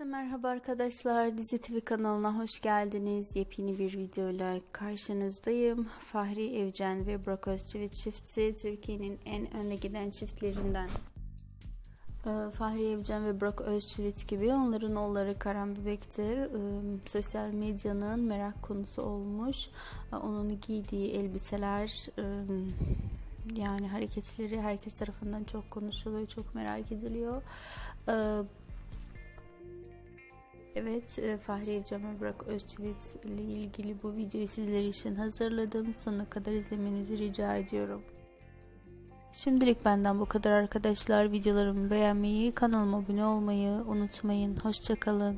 Herkese merhaba arkadaşlar. Dizi TV kanalına hoş geldiniz. Yepyeni bir videoyla karşınızdayım. Fahri Evcen ve Burak Özçivit çifti Türkiye'nin en önde giden çiftlerinden. Ee, Fahri Evcen ve Burak Özçivit gibi onların oğulları Karan Bebek de e, sosyal medyanın merak konusu olmuş. Ee, Onun giydiği elbiseler e, yani hareketleri herkes tarafından çok konuşuluyor, çok merak ediliyor. Evet, e, Fahri Evcen ve Burak Özçivit ile ilgili bu videoyu sizler için hazırladım. Sonuna kadar izlemenizi rica ediyorum. Şimdilik benden bu kadar arkadaşlar. Videolarımı beğenmeyi, kanalıma abone olmayı unutmayın. Hoşçakalın.